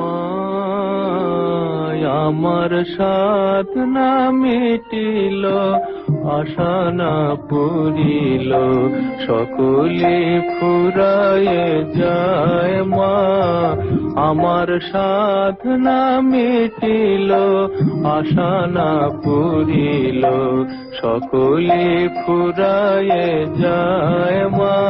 মায় আমার সাধনা মিটিল, আশা না পুরিল সকলে ফুরায়ে যায় মা, আমার সাধনা মিটিল, আশা না পুরিল সকলে ফুরায়ে যায় মা।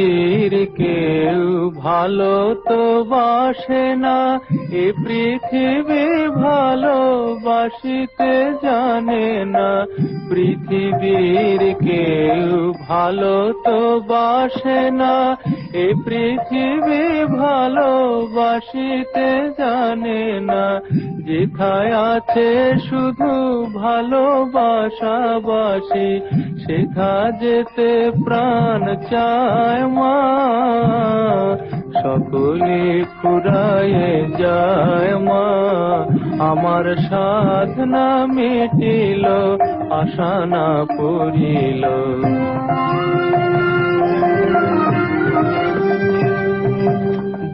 ভালো তো বাসে না এ পৃথিবী ভালোবাসিতে জানে না। পৃথিবীর কেউ ভালো তো বাসে না। এ পৃথিবী ভালোবাসিতে জানে না। যেথায় আছে শুধু ভালোবাসাবাসি সেথা যেতে প্রাণ চায় মা। সকলে ফুরায়ে যায় মা। আমার সাধনা মিটিল আশা না পড়িল।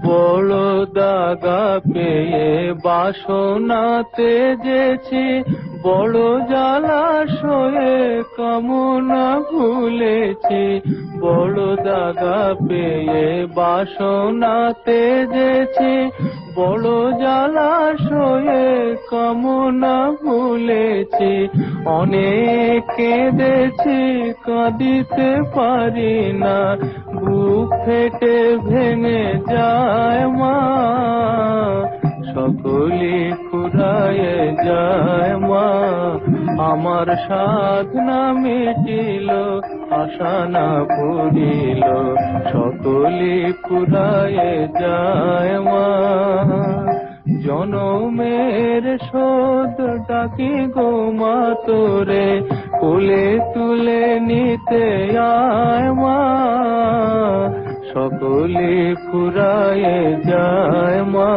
বড় দাগা পেয়ে বাসনাতে যেছি, বড় জলাশয়ে কামনা ভুলেছি। বড় দাগা পেয়ে বাসনাতে যেছি, বড় জলাশয়ে কামনা ভুলেছি। অনেক কেঁদেছি কাঁদিতে পারি না, বুক ফেটে ভেঙে যায় মা। সকলে ফুরায়ে যায় মা। আমার সাধনা মিটিল, আশা না পুরিল সকলে ফুরায়ে যায় মা। জনমের শোধ ডাকি গো মা তোরে, কোলে তুলে নিতে আয় মা। সকলে ফুরায়ে যায় মা।